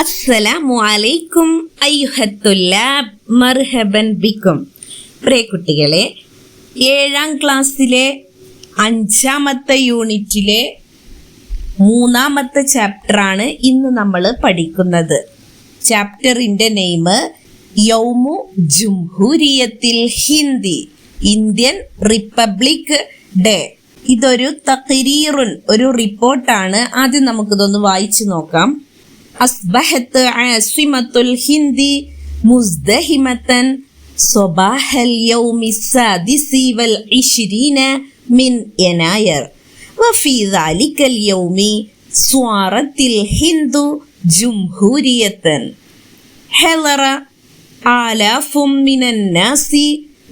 അസ്സലാമു അലൈക്കും മർഹബൻ ബിക്കും. പ്രിയ കുട്ടികളെ ഏഴാം ക്ലാസ്സിലെ അഞ്ചാമത്തെ യൂണിറ്റിലെ മൂന്നാമത്തെ ചാപ്റ്ററാണ് ഇന്ന് നമ്മൾ പഠിക്കുന്നത്. ചാപ്റ്ററിന്റെ നെയിം യൗമു ജുംഹൂരിയത്തിൽ ഹിന്ദി ഇന്ത്യൻ റിപ്പബ്ലിക് ഡേ. ഇതൊരു തഖരീറുൻ ഒരു റിപ്പോർട്ടാണ്. ആദ്യം നമുക്കിതൊന്ന് വായിച്ചു നോക്കാം. أصبحت عاصمة الهند مزدحمة صباح اليوم السادس والعشرين من يناير. وفي ذلك اليوم صارت الهند جمهورية. حضر آلاف من الناس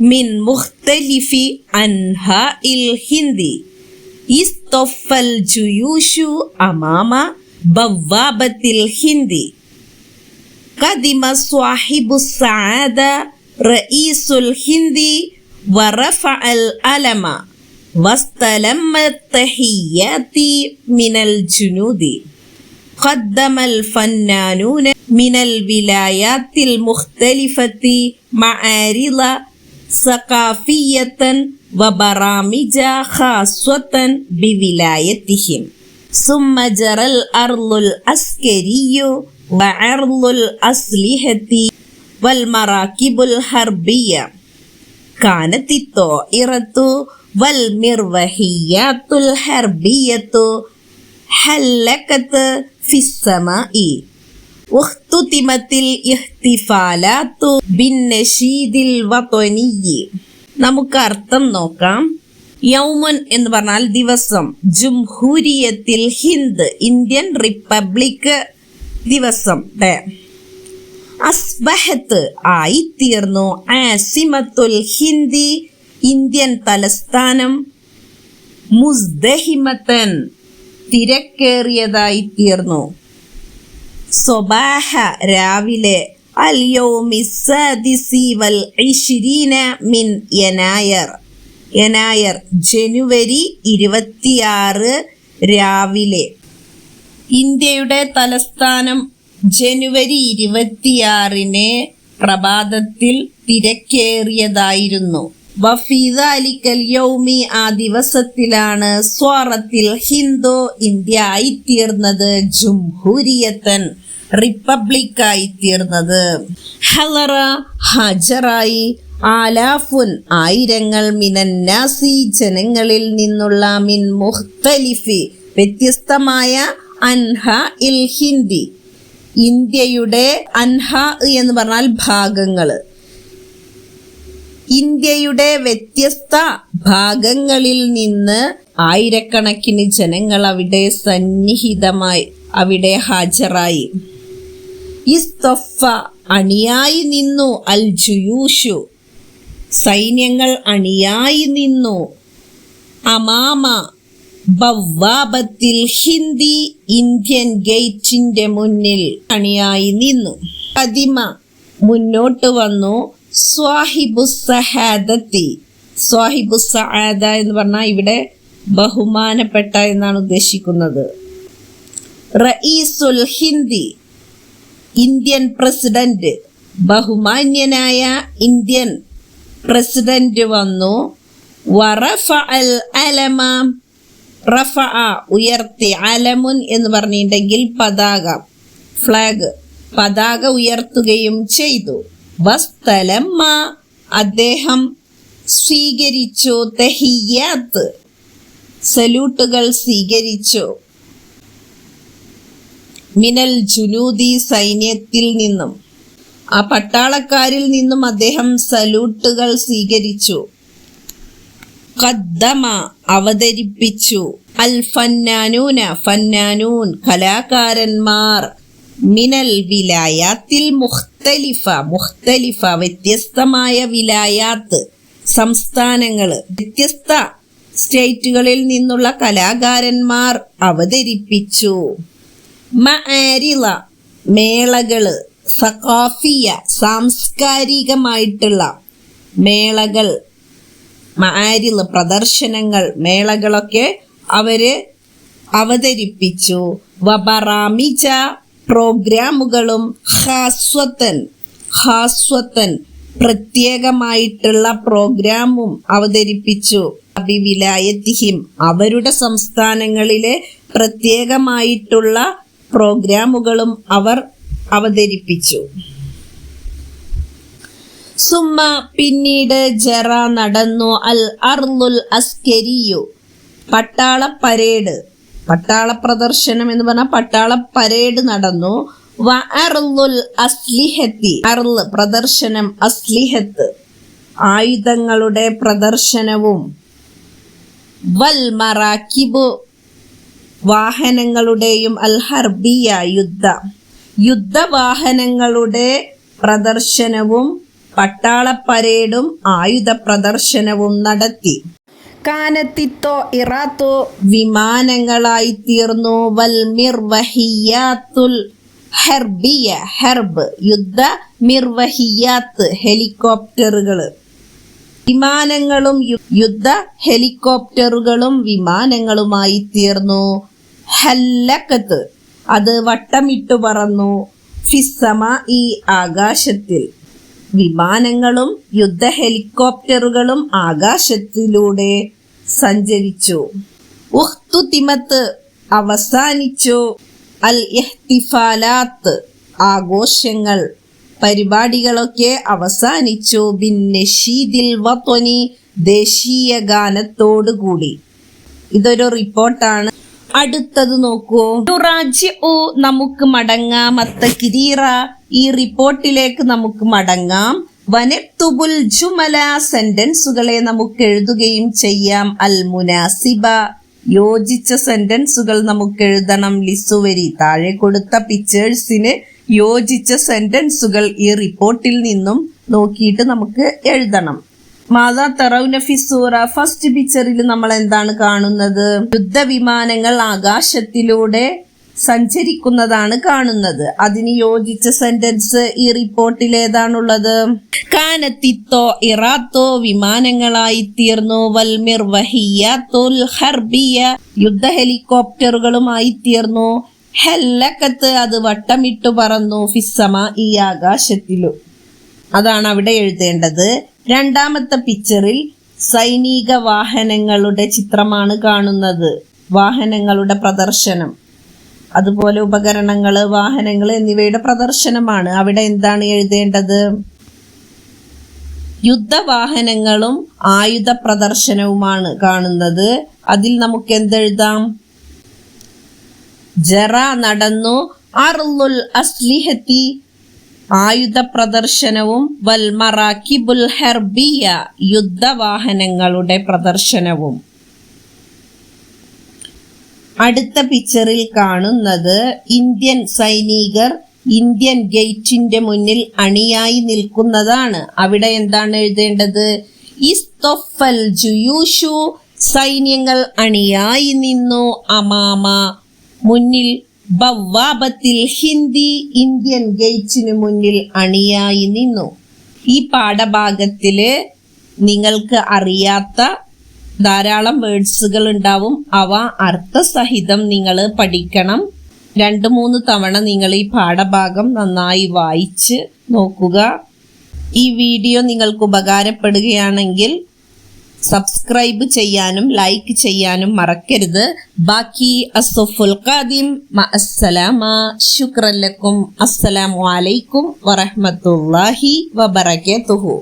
من مختلف أنحاء الهند. اصطف الجيوش أمام بوابة الهند. قدم صاحب السعادة رئيس الهند ورفع العلم واستلم التحيات من الجنود. قدم الفنانون من الولايات المختلفة معارض ثقافية وبرامج خاصة بولايتهم. ثم جرى الأرض العسكري وعرض الأسلحة والمراكب الحربية كانت الطائرة والمروحيات الحربية حلقت في السماء واختتمت الاحتفالات بالنشيد الوطني നമുക്ക് അർത്ഥം നോക്കാം യൗമൻ എന്ന് പറഞ്ഞാൽ ദിവസം. ജുംഹൂരിയത്തിൽ ഹിന്ദ് ഇന്ത്യൻ റിപ്പബ്ലിക് ദിവസം. അസ്ബഹത്ത് ആയി തീർന്നു ആസിമത്തുൽ ഹിന്ദി ഇന്ത്യൻ തലസ്ഥാനം മുസ്ദഹിമത്തൻ തിരക്കേറിയതായി തീർന്നു സ്വബാഹ രാവിലെ അൽ യൗമി സാദിസി വൽ ഇശ്രീന മിൻ യനായർ. യനായർ ജനുവരി ഇരുപത്തിയാറ് രാവിലെ. ഇന്ത്യയുടെ തലസ്ഥാനം ജനുവരി ഇരുപത്തിയാറിന് പ്രഭാതത്തിൽ തിരക്കേറിയതായിരുന്നു. വഫീദ അലിക്കൽ യൗമി ആ ദിവസത്തിലാണ് സ്വാറത്തിൽ ഹിന്ദു ഇന്ത്യ ആയിത്തീർന്നത് ജുംഹൂരിയത്തൻ റിപ്പബ്ലിക്കായി തീർന്നത് ഹലറ ഹാജറായി ആലാഫുൻ ആയിരങ്ങൾ മിനന്നാസി ജനങ്ങളിൽ നിന്നുള്ള മിൻ മുഖ്തലിഫി വ്യത്യസ്തമായ അൻഹ ഇൽ ഹിന്ദി. ഇന്ത്യയുടെ അൻഹ എന്ന് പറഞ്ഞാൽ ഭാഗങ്ങൾ ഇന്ത്യയുടെ വ്യത്യസ്ത ഭാഗങ്ങളിൽ നിന്ന് ആയിരക്കണക്കിന് ജനങ്ങൾ അവിടെ സന്നിഹിതമായി അവിടെ ഹാജരായി. അണിയായി നിന്നു അൽ ജുയൂഷു. സൈന്യങ്ങൾ അണിയായി നിന്നു. അമാമ ബവ്വാബത്തിൽ ഹിന്ദി ഇന്ത്യൻ ഗേറ്റിന്റെ മുന്നിൽ അണിയായി നിന്നു. കദിമ മുന്നോട്ട് വന്നു. സ്വാഹിബു സഹാദത്തി. സ്വാഹിബു സഹാദ എന്ന് പറഞ്ഞാൽ ഇവിടെ ബഹുമാനപ്പെട്ട എന്നാണ് ഉദ്ദേശിക്കുന്നത്. റഈസുൽ ഹിന്ദി ഇന്ത്യൻ പ്രസിഡന്റ് ബഹുമാന്യനായ ഇന്ത്യൻ പ്രസിഡന്റ് വന്നു. ഉയർത്തി. അലമുൻ എന്ന് പറഞ്ഞിട്ടുണ്ടെങ്കിൽ പതാക ഫ്ലാഗ് പതാക ഉയർത്തുകയും ചെയ്തു. അദ്ദേഹം സ്വീകരിച്ചു. തെഹിയാത്ത്. സല്യൂട്ടുകൾ സ്വീകരിച്ചു. മിനൽ ജുനൂദി സൈന്യത്തിൽ നിന്നും. ആ പട്ടാളക്കാരിൽ നിന്നും അദ്ദേഹം സല്യൂട്ടുകൾ സ്വീകരിച്ചു. കദ്ദമ അവതരിപ്പിച്ചു. അൽ ഫന്നാനൂന ഫന്നാനൂൻ കലാകാരന്മാർ. മിനൽ വിലായാത്തിൽ മുഖ്തലിഫ മുഖ്തലിഫ വ്യത്യസ്തമായ വിലായാത്ത് സംസ്ഥാനങ്ങൾ വ്യത്യസ്ത സ്റ്റേറ്റുകളിൽ നിന്നുള്ള കലാകാരന്മാർ അവതരിപ്പിച്ചു. മേളകൾ. സഖാഫിയ സാംസ്കാരികമായിട്ടുള്ള മേളകൾ മാരിൽ പ്രദർശനങ്ങൾ മേളകളൊക്കെ അവർ അവതരിപ്പിച്ചു. വബറാമിജ പ്രോഗ്രാമുകളും ഹാസ്വത്തൻ ഹാസ്വത്തൻ പ്രത്യേകമായിട്ടുള്ള പ്രോഗ്രാമും അവതരിപ്പിച്ചു. അബിവിലായത്തിഹിം അവരുടെ സംസ്ഥാനങ്ങളിലെ പ്രത്യേകമായിട്ടുള്ള പ്രോഗ്രാമുകളും അവർ അവതരിപ്പിച്ചു. സുമ പിന്നീട് ജറ നടന്നു. അൽ അർലുൽ അസ്കരിയു. പട്ടാള പരേഡ്. പട്ടാള പ്രദർശനം എന്ന് പറഞ്ഞാൽ പട്ടാള പരേഡ് നടന്നു. വ അസ്ലിഹത്തി. അർൽ പ്രദർശനം അസ്ലിഹത്ത്. ആയുധങ്ങളുടെ പ്രദർശനവും. വൽ മറാക്കിബു. വാഹനങ്ങളുടെയും അൽ ഹർബിയ യുദ്ധ. യുദ്ധവാഹനങ്ങളുടെ പ്രദർശനവും പട്ടാള പരേഡും ആയുധ പ്രദർശനവും നടത്തി. കാനത്തിത്തോ ഇറാത്തോ വിമാനങ്ങളായി തീർന്നു. വൽ മിർവഹിയാത്തുൽ ഹെർബിയ ഹെർബ് യുദ്ധ മിർവഹിയാത്ത് ഹെലികോപ്റ്ററുകൾ വിമാനങ്ങളും യുദ്ധ ഹെലികോപ്റ്ററുകളും വിമാനങ്ങളുമായി തീർന്നു. ഹല്ലക്കത്ത് അത് വട്ടമിട്ടു പറന്നു. ഫിസമ ഈ ആകാശത്തിൽ. വിമാനങ്ങളും യുദ്ധ ഹെലികോപ്റ്ററുകളും ആകാശത്തിലൂടെ സഞ്ചരിച്ചു. ഉഖ്തുതിമത്ത് അവസാനിച്ചു. അൽ ഇഹ്തിഫാലാത്ത് ആഘോഷങ്ങൾ. പരിപാടികളൊക്കെ അവസാനിച്ചു. ബിൻ നഷീദിൽ വത്വനി ദേശീയ ഗാനത്തോടുകൂടി ഇതൊരു റിപ്പോർട്ടാണ്. അടുത്തത് നോക്കൂ. റാജ്യു നമുക്ക് മടങ്ങാം. അത്ത കിരീറ ഈ റിപ്പോർട്ടിലേക്ക് നമുക്ക് മടങ്ങാം. വനത്തുബുൽ ജുമല സെന്റൻസുകളെ നമുക്ക് എഴുതുകയും ചെയ്യാം. അൽ മുനാസിബ യോജിച്ച സെന്റൻസുകൾ നമുക്ക് എഴുതണം. ലിസുവരി താഴെ കൊടുത്ത പിക്ചേഴ്സിന് യോജിച്ച സെന്റൻസുകൾ ഈ റിപ്പോർട്ടിൽ നിന്നും നോക്കിയിട്ട് നമുക്ക് എഴുതണം. മാതാ തെറൗന ഫിസൂറ ഫസ്റ്റ് പിക്ചറിൽ നമ്മൾ എന്താണ് കാണുന്നത്? യുദ്ധവിമാനങ്ങൾ ആകാശത്തിലൂടെ സഞ്ചരിക്കുന്നതാണ് കാണുന്നത്. അതിന് യോജിച്ച സെന്റൻസ് ഈ റിപ്പോർട്ടിൽ ഏതാണുള്ളത്? കാനത്തിത്തോ ഇറാത്തോ വിമാനങ്ങളായി തീർന്നു വൽമിർ വഹിയാത്തോൽ ഹർബിയ യുദ്ധ ഹെലികോപ്റ്ററുകളുമായി തീർന്നു ഹെല്ലക്കത്ത് അത് വട്ടമിട്ടു പറന്നു. ഫിസമ ഈ ആകാശത്തിലു. അതാണ് അവിടെ എഴുതേണ്ടത്. രണ്ടാമത്തെ പിക്ചറിൽ സൈനിക വാഹനങ്ങളുടെ ചിത്രമാണ് കാണുന്നത്. വാഹനങ്ങളുടെ പ്രദർശനം. അതുപോലെ ഉപകരണങ്ങൾ വാഹനങ്ങൾ എന്നിവയുടെ പ്രദർശനമാണ്. അവിടെ എന്താണ് എഴുതേണ്ടത്? യുദ്ധവാഹനങ്ങളും ആയുധ പ്രദർശനവുമാണ് കാണുന്നത്. അതിൽ നമുക്ക് എന്തെഴുതാം? ജറ നടന്നു അർലുൽ അസ്ലിഹത്തി ആയുധ പ്രദർശനവും വൽമറാക്കിബുൽ ഹെർബിയ യുദ്ധവാഹനങ്ങളുടെ പ്രദർശനവും. അടുത്ത പിക്ചറിൽ കാണുന്നത് ഇന്ത്യൻ സൈനികർ ഇന്ത്യൻ ഗേറ്റിന്റെ മുന്നിൽ അണിയായി നിൽക്കുന്നതാണ്. അവിടെ എന്താണ് എഴുതേണ്ടത്? ഇസ്തൊഫൽ ജുയൂഷു സൈന്യങ്ങൾ അണിയായി നിന്നു അമാമ. മുന്നിൽ ബവ്വാബത്തിൽ ഹിന്ദി ഇന്ത്യൻ ഗേറ്റിന് മുന്നിൽ അണിയായി നിന്നു. ഈ പാഠഭാഗത്തിൽ നിങ്ങൾക്ക് അറിയാത്ത ധാരാളം വേർഡ്സുകൾ ഉണ്ടാവും. അവ അർത്ഥസഹിതം നിങ്ങൾ പഠിക്കണം. രണ്ട് മൂന്ന് തവണ നിങ്ങൾ ഈ പാഠഭാഗം നന്നായി വായിച്ച് നോക്കുക. ഈ വീഡിയോ നിങ്ങൾക്ക് ഉപകാരപ്പെടുകയാണെങ്കിൽ സബ്സ്ക്രൈബ് ചെയ്യാനും ലൈക്ക് ചെയ്യാനും മറക്കരുത്. ബാക്കി അസഫുൽ ഖാദിം അസ്സലാമ. ശുക്രല്ലക്കും അസ്സലാമു അലൈക്കും വറഹ്മത്തുള്ളാഹി വബറകാതുഹു.